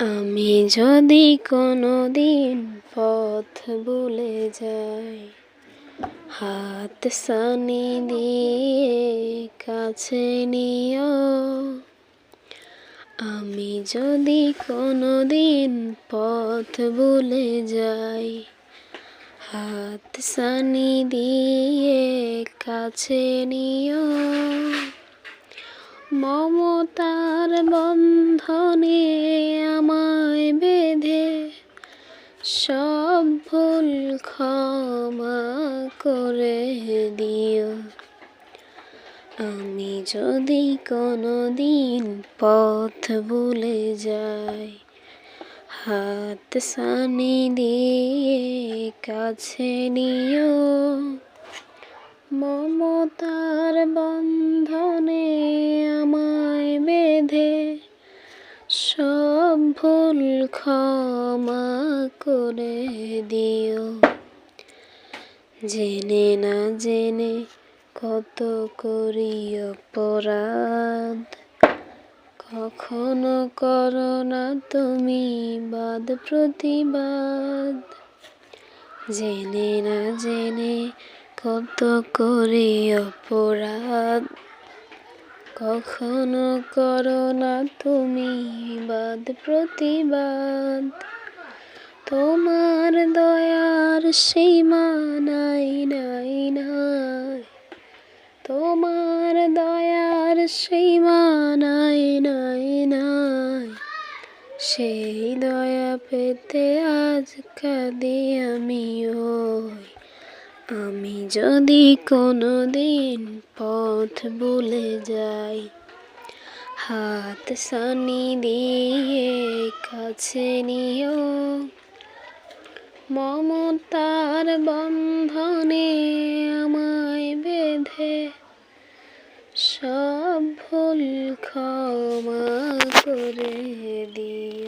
আমি যদি কোনো দিন পথ ভুলে যাই, হাত সানি দিয়ে কাছে নিও। আমি যদি কোনো দিন পথ ভুলে যাই, হাত সানি দিয়ে কাছে নিও। মমতার বন্ধনে সব ভুল ক্ষমা করে দিও। আমি যদি কোনো দিন পথ ভুলে যাই, হাত সানি দিয়ে কাছে নিও। মমতার বন্ধনে আমায় বেঁধে সব ভুল ক্ষমা করে দিও। জেনে না জেনে কত করি অপরাধ। কখনো করো না তুমি বাদ প্রতিবাদ। জেনে না জেনে কত করি অপরাধ। কখনো করো না তুমি বাদ প্রতিবাদ। তোমার দয়ার সীমা নাই নাই নাই। তোমার দয়ার সীমা নাই নাই নাই। সেই দয়া পেতে আজ কাঁদি আমি ওই আমি যদি কোনো দিন পথ ভুলে যাই, হাত সানি দিয়ে কাছে নিও। মমতার বন্ধনে আমায় বেঁধে, সব ভুল ক্ষমা করে দিও।